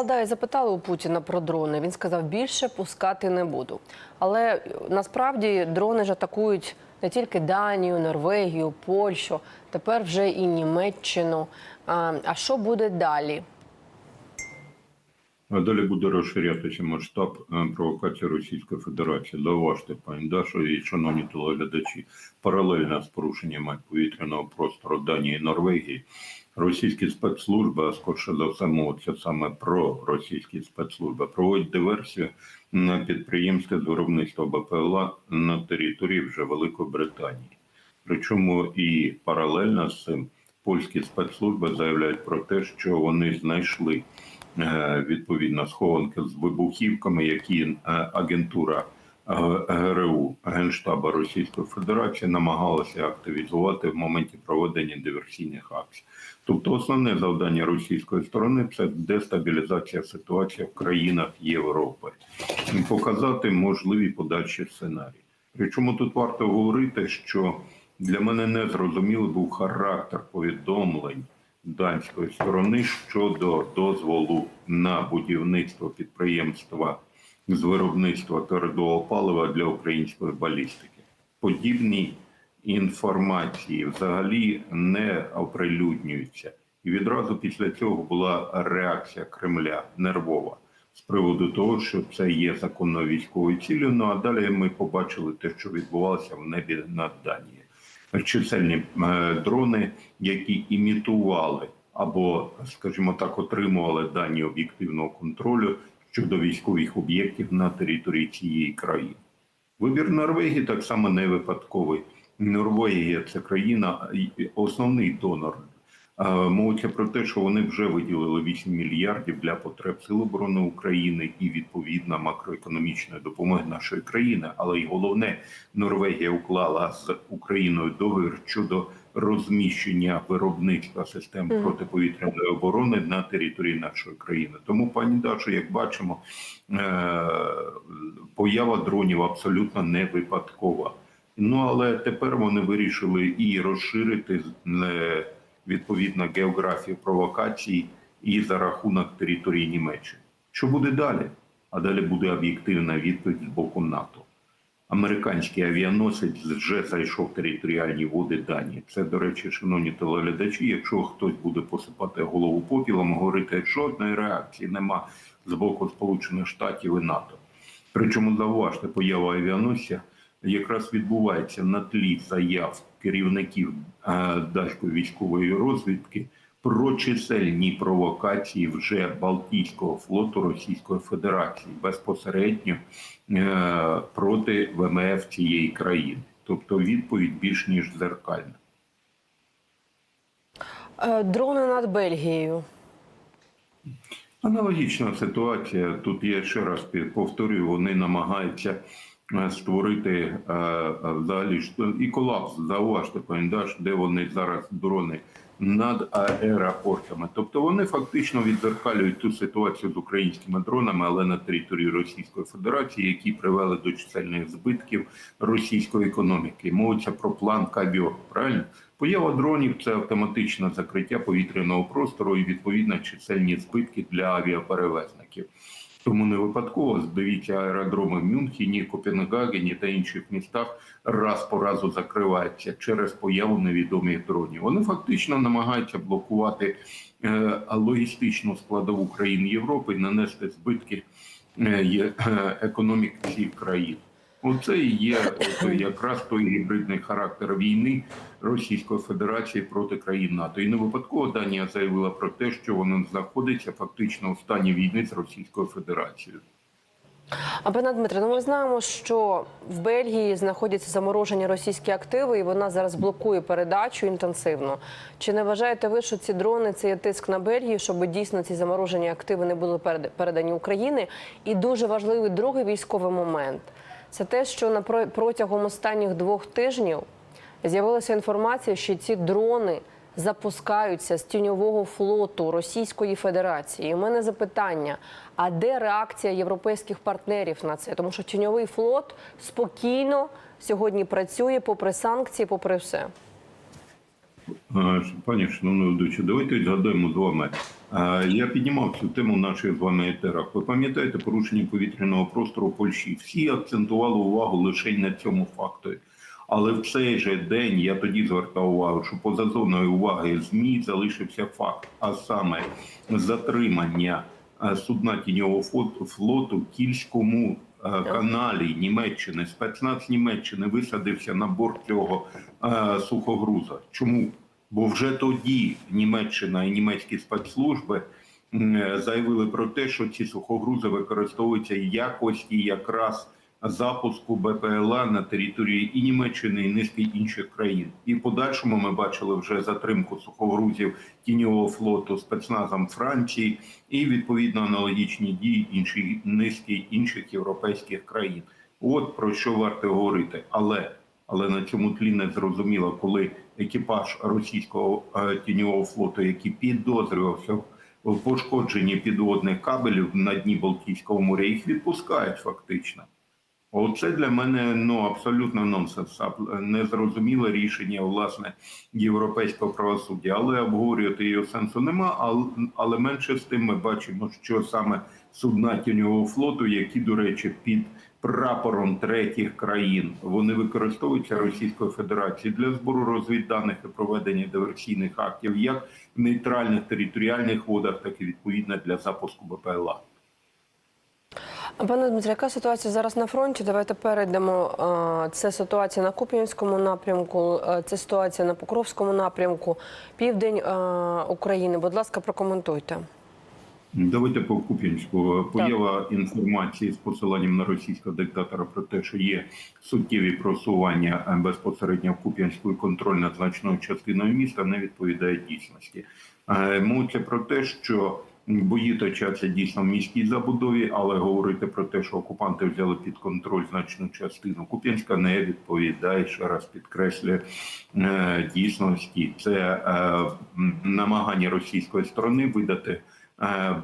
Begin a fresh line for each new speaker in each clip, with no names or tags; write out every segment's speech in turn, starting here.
Валдає запитали у Путіна про дрони. Він сказав, більше пускати не буду. Але е, насправді дрони ж атакують не тільки Данію, Норвегію, Польщу, тепер вже і Німеччину. А що буде далі?
Далі буде розширятися масштаб е, провокації Російської Федерації. Зауважте, пані Дашо і шановні телеглядачі, паралельно з порушеннями повітряного простору Данії і Норвегії, російські спецслужби, а скорше за все мовиться саме про російські спецслужби, проводять диверсію на підприємстві з виробництва БПЛА на території вже Великої Британії. Причому і паралельно з цим польські спецслужби заявляють про те, що вони знайшли відповідно схованки з вибухівками, які е, агентура е, ГРУ Генштаба Російської Федерації намагалася активізувати в моменті проведення диверсійних акцій. Тобто, основне завдання російської сторони це дестабілізація ситуації в країнах Європи і показати можливі подальші сценарії. Причому тут варто говорити, що для мене не зрозумілий був характер повідомлень данської сторони щодо дозволу на будівництво підприємства з виробництва твердого палива для української балістики. Подібні інформації взагалі не оприлюднюються. І відразу після цього була реакція Кремля нервова з приводу того, що це є законною військовою ціллю. Ну а далі ми побачили те, що відбувалося в небі над Данією. Чисельні е, дрони, які імітували або, скажімо так, отримували дані об'єктивного контролю щодо військових об'єктів на території цієї країни. Вибір Норвегії так само не випадковий. Норвегія це країна, основний донор. Е, Мовиться про те, що вони вже виділили 8 мільярдів для потреб Сил оборони України і відповідна макроекономічної допомоги нашої країни. Але й головне, Норвегія уклала з Україною договір щодо розміщення виробництва систем протиповітряної оборони на території нашої країни. Тому, пані Дашо, як бачимо, е, поява дронів абсолютно не випадкова. Ну але тепер вони вирішили і розширити е, відповідно географію провокацій і за рахунок території Німеччини. Що буде далі? А далі буде об'єктивна відповідь з боку НАТО. Американський авіаносець вже зайшов в територіальні води Данії. Це, до речі, шановні телеглядачі. Якщо хтось буде посипати голову попілом, говорити, жодної реакції нема з боку Сполучених Штатів і НАТО. Причому зауважте, поява авіаносця якраз відбувається на тлі заяв керівників е, датської військової розвідки про чисельні провокації вже Балтійського флоту Російської Федерації безпосередньо е, проти ВМФ цієї країни. Тобто відповідь більш ніж дзеркальна.
Е, Дрони над Бельгією.
Аналогічна ситуація. Тут я ще раз повторюю, вони намагаються створити е, е, взагалі і колапс. Зауважте, пані де вони зараз дрони над аеропортами. Тобто вони фактично відзеркалюють ту ситуацію з українськими дронами, але на території Російської Федерації, які привели до чисельних збитків російської економіки. Мовиться про план Кабіо. Правильно? Поява дронів це автоматичне закриття повітряного простору і відповідно чисельні збитки для авіаперевезників. Тому не випадково дивіться аеродроми в Мюнхені, Копенгагені та інших містах раз по разу закриваються через появу невідомих дронів. Вони фактично намагаються блокувати е, логістичну складову країн Європи і нанести збитки е, е, економік цих країн. Оце і є якраз той гібридний характер війни Російської Федерації проти країн НАТО. І не випадково Данія заявила про те, що вона знаходиться фактично у стані війни з Російською Федерацією.
А пане Дмитре, ну ми знаємо, що в Бельгії знаходяться заморожені російські активи, і вона зараз блокує передачу інтенсивно. Чи не вважаєте ви, що ці дрони це є тиск на Бельгію, щоб дійсно ці заморожені активи не були перед- передані Україні? І дуже важливий другий військовий момент це те, що на протягом останніх двох тижнів з'явилася інформація, що ці дрони запускаються з тіньового флоту Російської Федерації. І у мене запитання: а де реакція європейських партнерів на це? Тому що тіньовий флот спокійно сьогодні працює попри санкції, попри все.
Е, Пані шановна ведуча, давайте згадаємо з вами Я піднімав цю тему в наших з вами етерах. Ви пам'ятаєте порушення повітряного простору в Польщі? Всі акцентували увагу лише на цьому факту. Але в цей же день я тоді звертав увагу, що поза зоною уваги ЗМІ залишився факт, а саме затримання судна тіньового флот- флоту в Кільському каналі Німеччини. Спецназ Німеччини висадився на борт цього сухогруза. Чому? Бо вже тоді Німеччина і німецькі спецслужби заявили про те, що ці сухогрузи використовуються якості якраз запуску БПЛА на території і Німеччини, і низки інших країн. І в подальшому ми бачили вже затримку сухогрузів тіньового флоту спецназом Франції і відповідно аналогічні дії інші низки інших європейських країн. От про що варто говорити, але але на цьому тлі не зрозуміло, коли екіпаж російського е, тіньового флоту, який підозрювався в- пошкодженні підводних кабелів на дні Балтійського моря, їх відпускають фактично. Оце для мене ну абсолютно нонсенс, незрозуміле рішення власне європейського правосуддя. Але обговорювати його сенсу нема. Але менше з тим ми бачимо, що саме судна тіньового флоту, які, до речі, під прапором третіх країн вони використовуються Російською Федерацією для збору розвідданих і проведення диверсійних актів як в нейтральних територіальних водах, так і відповідно для запуску БПЛА.
Пане Дмитре, яка ситуація зараз на фронті? Давайте перейдемо. Це ситуація на Куп'янському напрямку, це ситуація на Покровському напрямку, південь України. Будь ласка, прокоментуйте.
Давайте по Куп'янську. Поява інформації з посиланням на російського диктатора про те, що є суттєві просування е, безпосередньо в Куп'янську і контроль над значною частиною міста, не відповідає дійсності. Е, Мовиться про те, що бої точаться дійсно в міській забудові, але говорити про те, що окупанти взяли під контроль значну частину Куп'янська, не відповідає ще раз підкреслює е, дійсності. Це намагання російської сторони видати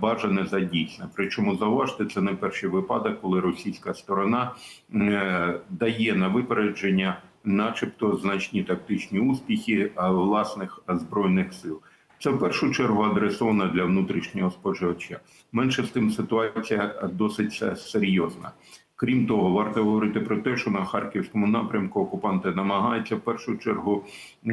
бажане за. Причому зауважте, це не перший випадок, коли російська сторона е, дає на випередження, начебто, значні тактичні успіхи е, власних збройних сил. Це в першу чергу адресовано для внутрішнього споживача. Менше з тим ситуація досить е, серйозна. Крім того, варто говорити про те, що на харківському напрямку окупанти намагаються в першу чергу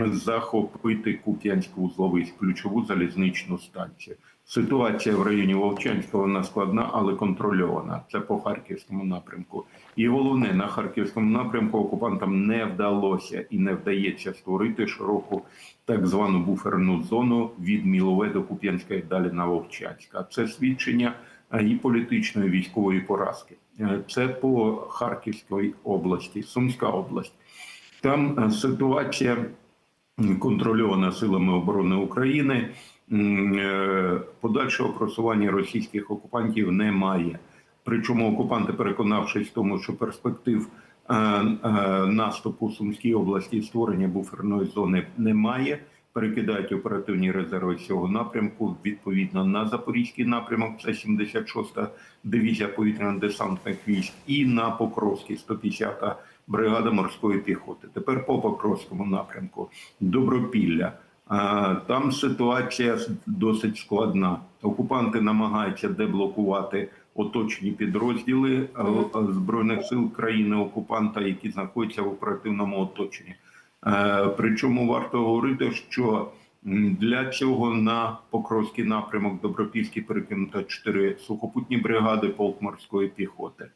захопити Куп'янську узловиськ, ключову залізничну станцію. Ситуація в районі Вовчанська вона складна, але контрольована. Це по харківському напрямку. І головне, на харківському напрямку окупантам не вдалося і не вдається створити широку так звану буферну зону від Мілове до Куп'янська і далі на Вовчанська. Це свідчення і політичної військової поразки. Е, Це по Харківській області, Сумська область. Там е, ситуація контрольована силами оборони України. Е, Подальшого просування російських окупантів немає. Причому окупанти, переконавшись в тому, що перспектив наступу Сумській області створення буферної зони немає, перекидають оперативні резерви цього напрямку відповідно на Запорізький напрямок, це 76-та дивізія повітряно-десантних військ, і на Покровський 150-та бригада морської піхоти. Тепер по Покровському напрямку Добропілля. Там ситуація досить складна. Окупанти намагаються деблокувати оточені підрозділи збройних сил країни окупанта, які знаходяться в оперативному оточенні. Е, Причому варто говорити, що для цього на Покровський напрямок Добропільський перекинуто чотири сухопутні бригади полк морської піхоти.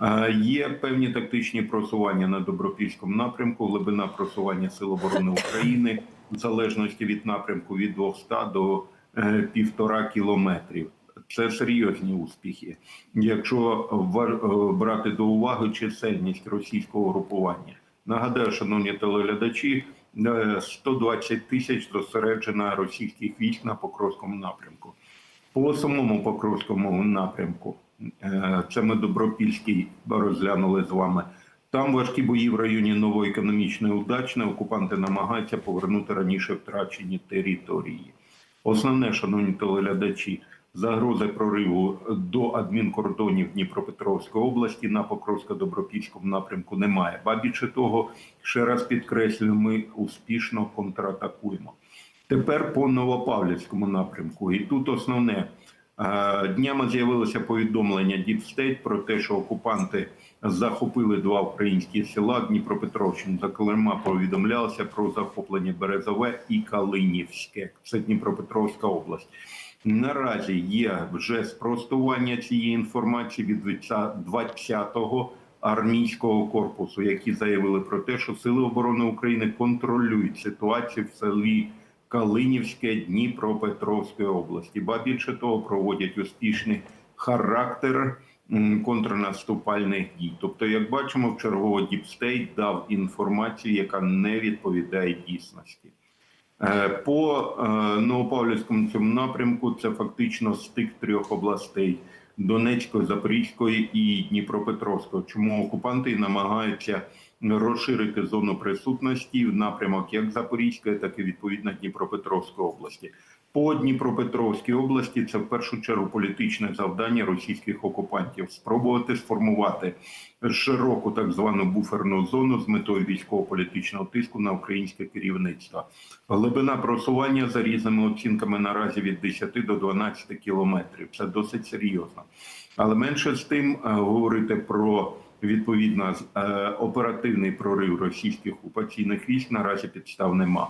Е, Є певні тактичні просування на Добропільському напрямку, глибина просування Сил оборони України в залежності від напрямку від 200 до е, півтора кілометрів. Це серйозні успіхи, якщо брати до уваги чисельність російського групування. Нагадаю, шановні телеглядачі, е, 120 тисяч зосереджено російських військ на Покровському напрямку. По самому Покровському напрямку, е, це ми Добропільський розглянули з вами. Там важкі бої в районі новоекономічної удачне. Окупанти намагаються повернути раніше втрачені території. Основне, шановні телеглядачі, загрози прориву до адмінкордонів Дніпропетровської області на Покровсько-Добропільському напрямку немає. Ба більше того, ще раз підкреслюю, ми успішно контратакуємо. Тепер по Новопавлівському напрямку. І тут основне. Е, Днями з'явилося повідомлення State про те, що окупанти захопили два українські села Дніпропетровщину. Зокрема, повідомлялося про захоплення Березове і Калинівське. Це Дніпропетровська область. Наразі є вже спростування цієї інформації від 20-го армійського корпусу, які заявили про те, що Сили оборони України контролюють ситуацію в селі Калинівське Дніпропетровської області. Ба більше того, проводять успішний характер контрнаступальних дій. Тобто, як бачимо, в чергово Діпстейт дав інформацію, яка не відповідає дійсності. Е, По е, Новопавлівському цьому напрямку це фактично стик трьох областей: Донецької, Запорізької і Дніпропетровської. Чому окупанти намагаються розширити зону присутності в напрямок як Запорізької, так і відповідно Дніпропетровської області. По Дніпропетровській області це в першу чергу політичне завдання російських окупантів спробувати сформувати широку так звану буферну зону з метою військово-політичного тиску на українське керівництво. Глибина просування за різними оцінками наразі від 10 до 12 кілометрів. Це досить серйозно. Але менше з тим е, говорити про відповідно е, оперативний прорив російських окупаційних військ наразі підстав нема.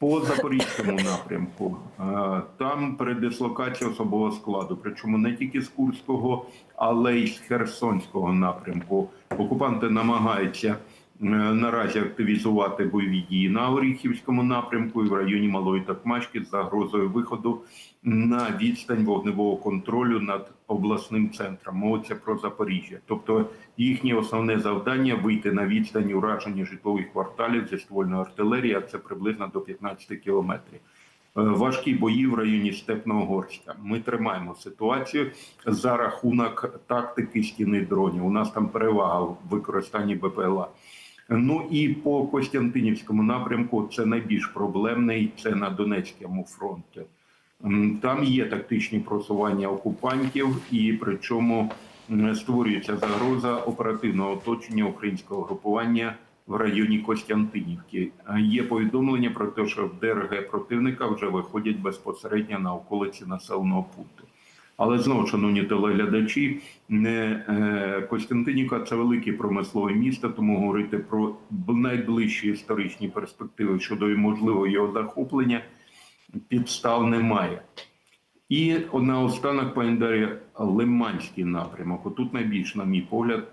По запорізькому напрямку там там передислокація особового складу, причому не тільки з Курського, але й з Херсонського напрямку. Окупанти намагаються е, наразі активізувати бойові дії на Оріхівському напрямку і в районі Малої Токмачки з загрозою виходу на відстань вогневого контролю над обласним центром. Мовиться про Запоріжжя. Тобто їхнє основне завдання вийти на відстань ураження житлових кварталів зі ствольної артилерії, а це приблизно до 15 кілометрів. Е, Важкі бої в районі Степного Горська. Ми тримаємо ситуацію за рахунок тактики стіни дронів. У нас там перевага в використанні БПЛА. Ну і по Костянтинівському напрямку це найбільш проблемний. Це на Донецькому фронті. Там є тактичні просування окупантів, і причому створюється загроза оперативного оточення українського групування в районі Костянтинівки. Є повідомлення про те, що ДРГ противника вже виходять безпосередньо на околиці населеного пункту. Але знову, шановні телеглядачі, не е, Костянтинівка це велике промислове місто, тому говорити про найближчі історичні перспективи щодо можливого його захоплення підстав немає. І наостанок пані Лиманський напрямок. Отут найбільш, на мій погляд,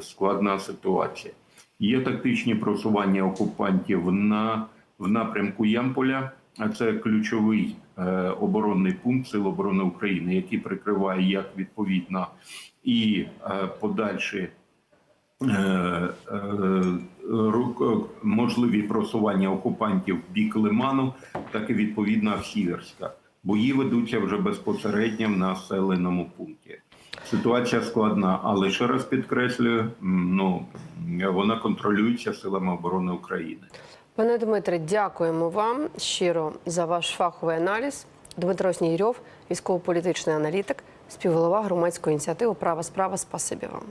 складна ситуація. Є тактичні просування окупантів на в напрямку Ямполя, це ключовий е, оборонний пункт Сил оборони України, який прикриває як відповідно і е, подальші е, можливі просування окупантів в бік Лиману, так і відповідно Сіверська. Бої ведуться вже безпосередньо в населеному пункті. Ситуація складна, але ще раз підкреслюю, ну вона контролюється силами оборони України.
Пане Дмитре, дякуємо вам щиро за ваш фаховий аналіз. Дмитро Снігірьов, військово-політичний аналітик, співголова громадської ініціативи Права справа. Спасибі вам.